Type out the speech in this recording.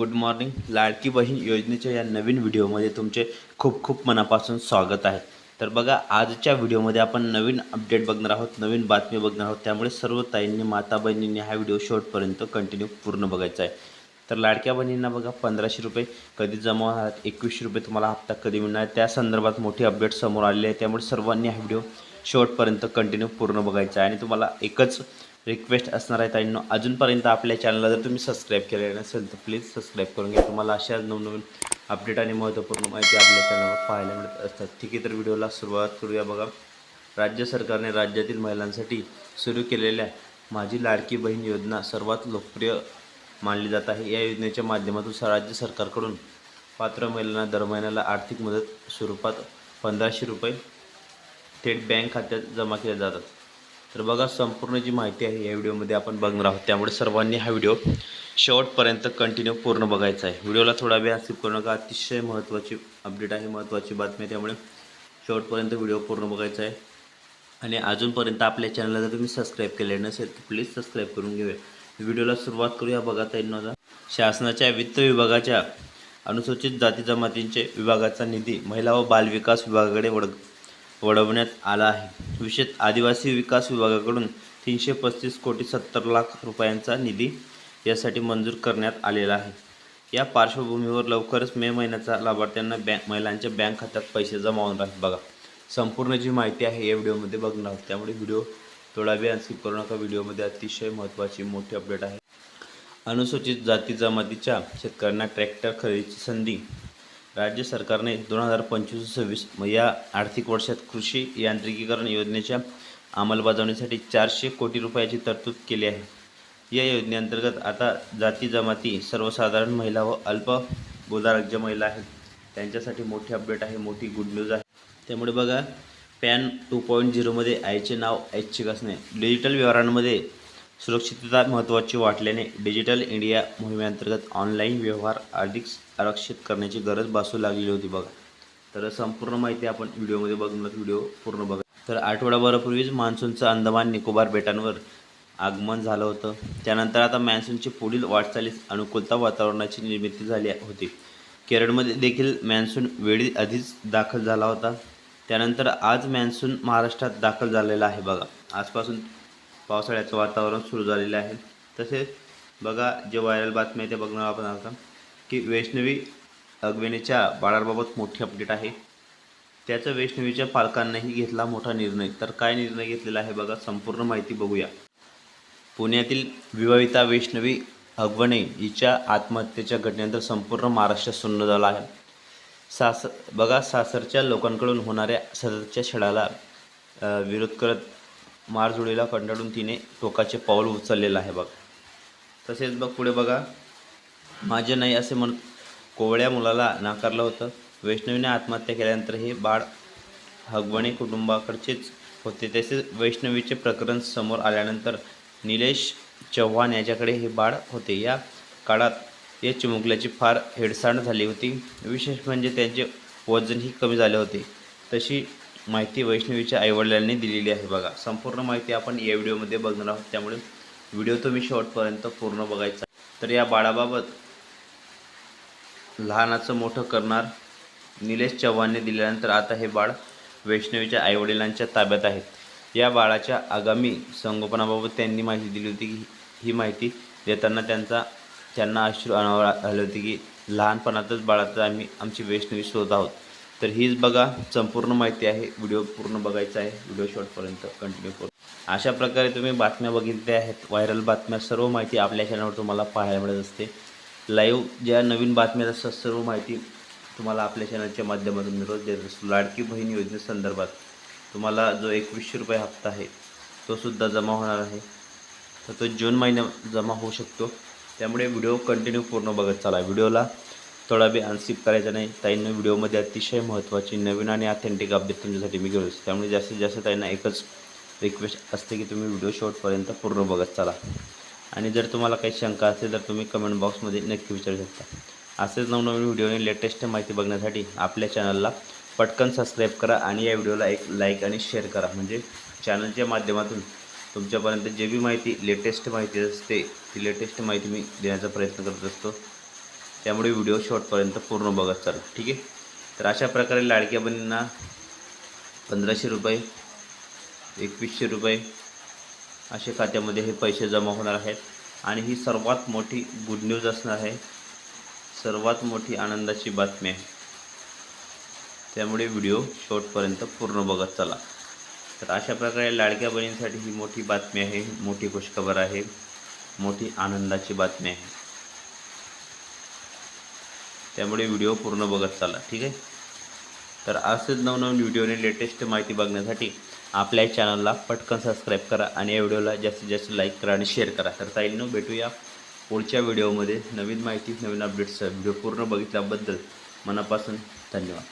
Good morning. Ladki Bahin योजनेच्या या नवीन व्हिडिओमध्ये तुमचे खूप खूप मनापासून स्वागत आहे. तर बघा आजच्या व्हिडिओमध्ये आपण नवीन अपडेट बघणार आहोत नवीन बातमी बघणार आहोत. त्यामुळे सर्व ताईंनी माता बहिणींनी हा व्हिडिओ शेवटपर्यंत कंटिन्यू पूर्ण बघायचा आहे. तर लाडक्या बहिणींना बघा पंधराशे रुपये कधी जमा होणार एकवीसशे रुपये तुम्हाला हप्ता कधी मिळणार त्या संदर्भात मोठी अपडेट समोर आलेली आहे. त्यामुळे सर्वांनी हा व्हिडिओ शेवटपर्यंत कंटिन्यू पूर्ण बघायचा आहे. आणि तुम्हाला एकच रिक्वेस्ट असणार आहे ताईंनो अजूनपर्यंत आपल्या चॅनलला जर तुम्ही सबस्क्राईब केले नसेल तर प्लीज सबस्क्राईब करून घ्या. तुम्हाला अशा नवनवीन अपडेट आणि महत्त्वपूर्ण माहिती आपल्या चॅनलवर पाहायला मिळत असतात. ठीक आहे तर व्हिडिओला सुरुवात करूया बघा. राज्य सरकारने राज्यातील महिलांसाठी सुरू केलेल्या माझी लाडकी बहीण योजना सर्वात लोकप्रिय मानली जात आहे. या योजनेच्या माध्यमातून राज्य सरकारकडून पात्र महिलांना दर महिन्याला आर्थिक मदत स्वरूपात पंधराशे रुपये थेट बँक खात्यात जमा केल्या जातात. तर बघा संपूर्ण जी माहिती आहे या व्हिडिओमध्ये आपण बघणार आहोत. त्यामुळे सर्वांनी हा व्हिडिओ शेवटपर्यंत कंटिन्यू पूर्ण बघायचा आहे. व्हिडिओला थोडा वेळ स्किप करू नका. अतिशय महत्त्वाची अपडेट आहे महत्त्वाची बातमी आहे. त्यामुळे शेवटपर्यंत व्हिडिओ पूर्ण बघायचा आहे. आणि अजूनपर्यंत आपल्या चॅनलला जर तुम्ही सबस्क्राईब केले नसेल तर प्लीज सबस्क्राईब करून घेऊया. व्हिडिओला सुरुवात करूया. बघा ताईंना शासनाच्या वित्त विभागाच्या अनुसूचित जाती जमातींचे विभागाचा निधी महिला व बालविकास विभागाकडे वळ वळवण्यात आला आहे. विशेष आदिवासी विकास विभागाकडून तीनशे पस्तीस कोटी सत्तर लाख रुपयांचा निधी यासाठी मंजूर करण्यात आलेला आहे. या पार्श्वभूमीवर लवकरच मे महिन्याचा लाभार्थ्यांना बँक महिलांच्या बँक खात्यात पैसे जमा होणार आहेत. बघा संपूर्ण जी माहिती आहे या व्हिडिओमध्ये बघणार आहोत. त्यामुळे व्हिडिओ थोडा वेळ स्किप करू नका. व्हिडिओमध्ये अतिशय महत्त्वाची मोठी अपडेट आहे. अनुसूचित जाती जमातीच्या शेतकऱ्यांना ट्रॅक्टर खरेदीची संधी राज्य सरकारने दोन हजार पंचवीस सव्वीस या आर्थिक वर्षात कृषी यांत्रिकीकरण योजनेच्या अंमलबजावणीसाठी चारशे कोटी रुपयाची तरतूद केली आहे. या योजनेअंतर्गत आता जाती जमाती सर्वसाधारण महिला व अल्प बोधारक ज्या महिला आहेत. त्यांच्यासाठी मोठी अपडेट आहे मोठी गुड न्यूज आहे. त्यामुळे बघा पॅन टू पॉईंट झिरोमध्ये आईचे नाव ऐच्छिक असणे डिजिटल व्यवहारांमध्ये सुरक्षितता महत्त्वाची वाटल्याने डिजिटल इंडिया मोहिमेअंतर्गत ऑनलाईन व्यवहार अधिक आरक्षित करण्याची गरज भासू लागलेली होती बघा. तर संपूर्ण माहिती आपण व्हिडिओमध्ये बघणार व्हिडिओ पूर्ण बघा. तर आठवडाभरापूर्वीच मान्सूनचं अंदमान निकोबार बेटांवर आगमन झालं होतं. त्यानंतर आता मॅन्सूनची पुढील वाटचालीस अनुकूलता वातावरणाची निर्मिती झाली होती. केरळमध्ये देखील मॅन्सून वेळी आधीच दाखल झाला होता. त्यानंतर आज मॅन्सून महाराष्ट्रात दाखल झालेला आहे बघा. आजपासून पावसाळ्याचं वातावरण सुरू झालेलं आहे. तसेच बघा जे व्हायरल बातम्या आहे ते बघणार आपण आता की वैष्णवी अगवेनीच्या बाळाबाबत मोठी अपडेट आहे. त्याचं वैष्णवीच्या पालकांनाही घेतला मोठा निर्णय. तर काय निर्णय घेतलेला आहे बघा संपूर्ण माहिती बघूया. पुण्यातील विवाहिता वैष्णवी अगवणे हिच्या आत्महत्येच्या घटनेनंतर संपूर्ण महाराष्ट्र सुन्न झाला आहे. सास बघा सासरच्या लोकांकडून होणाऱ्या सततच्या छळाला विरोध करत मारजुळीला कंटाळून तिने टोकाचे पाऊल उचललेलं आहे बघ. तसेच बघ पुढे बघा. माझे नाही असे म्हण कोवळ्या मुलाला नाकारलं होतं. वैष्णवीने आत्महत्या केल्यानंतर हे बाळ हगवणे कुटुंबाकडचेच होते. तसेच वैष्णवीचे प्रकरण समोर आल्यानंतर निलेश चव्हाण याच्याकडे हे बाळ होते. या काळात या चिमुकल्याची फार हेडसाण झाली होती. विशेष म्हणजे त्यांचे वजनही कमी झाले होते. तशी माहिती वैष्णवीच्या आईवडिलांनी दिलेली आहे बघा. संपूर्ण माहिती आपण या व्हिडिओमध्ये बघणार आहोत. त्यामुळे व्हिडिओ तुम्ही शेवटपर्यंत पूर्ण बघायचा तर या बाळाबाबत लहानाचं मोठं करणार निलेश चव्हाणने दिल्यानंतर आता हे बाळ वैष्णवीच्या आईवडिलांच्या ताब्यात आहे. या बाळाच्या आगामी संगोपनाबाबत त्यांनी माहिती दिली होती की ही माहिती देताना त्यांचा त्यांना अश्रू अनावर आले होते की लहानपणातच बाळाचं आम्ही आमची वैष्णवी शोध आहोत. तर हीच बघा संपूर्ण माहिती आहे. व्हिडिओ पूर्ण बघायचा आहे. व्हिडिओ शॉर्टपर्यंत कंटिन्यू करू. अशा प्रकारे तुम्ही बातम्या बघितल्या आहेत. व्हायरल बातम्या सर्व माहिती आपल्या चॅनलवर तुम्हाला पाहायला मिळत असते. लाईव्ह ज्या नवीन बातम्या असतात सर्व माहिती तुम्हाला आपल्या चॅनलच्या माध्यमातून मिळत देत असतो लाडकी बहीण योजनेसंदर्भात तुम्हाला जो एकवीसशे रुपये हप्ता आहे तो सुद्धा जमा होणार आहे. तर तो जून महिन्यात जमा होऊ शकतो. त्यामुळे व्हिडिओ कंटिन्यू पूर्ण बघत चाला. व्हिडिओला थोडा बी अनस्किप करायचा नाही. ताईंना व्हिडिओमध्ये अतिशय महत्त्वाची नवीन आणि ऑथेंटिक अपडेट तुमच्यासाठी मी घेऊन त्यामुळे जास्तीत जास्त ताईंना एकच रिक्वेस्ट असते की तुम्ही व्हिडिओ शॉर्टपर्यंत पूर्ण बघत चाला. आणि जर तुम्हाला काही शंका असेल तर तुम्ही कमेंट बॉक्समध्ये नक्की विचारू शकता. असेच नवनवीन व्हिडिओने लेटेस्ट माहिती बघण्यासाठी आपल्या चॅनलला पटकन सबस्क्राईब करा आणि या व्हिडिओला एक लाईक आणि शेअर करा. म्हणजे चॅनलच्या माध्यमातून तुमच्यापर्यंत जे बी माहिती लेटेस्ट माहिती असते ती लेटेस्ट माहिती मी देण्याचा प्रयत्न करत असतो. त्यामुळे व्हिडिओ शॉर्टपर्यंत पूर्ण बघत चाल ठीक आहे? तर अशा प्रकारे लाडक्या बहिणींना पंधराशे रुपये एकवीसशे रुपये असे खात्यामध्ये हे पैसे जमा होणार आहेत. आणि ही सर्वात मोठी गुड न्यूज असणार आहे. सर्वात मोठी आनंदाची बातमी आहे. त्यामुळे व्हिडिओ शॉर्टपर्यंत पूर्ण बघत चला. तर अशा प्रकारे लाडक्या बहिणींसाठी ही मोठी बातमी आहे मोठी खुशखबर आहे मोठी आनंदाची बातमी आहे. त्यामुळे व्हिडिओ पूर्ण बघत चाला ठीक आहे? तर असेच नवनवीन व्हिडिओने लेटेस्ट माहिती बघण्यासाठी आपल्या चॅनलला पटकन सबस्क्राईब करा आणि या व्हिडिओला जास्तीत जास्त लाईक करा आणि शेअर करा. तर ताईंनो भेटूया पुढच्या व्हिडिओमध्ये. नवीन माहिती नवीन अपडेट्स व्हिडिओ पूर्ण बघितल्याबद्दल मनापासून धन्यवाद.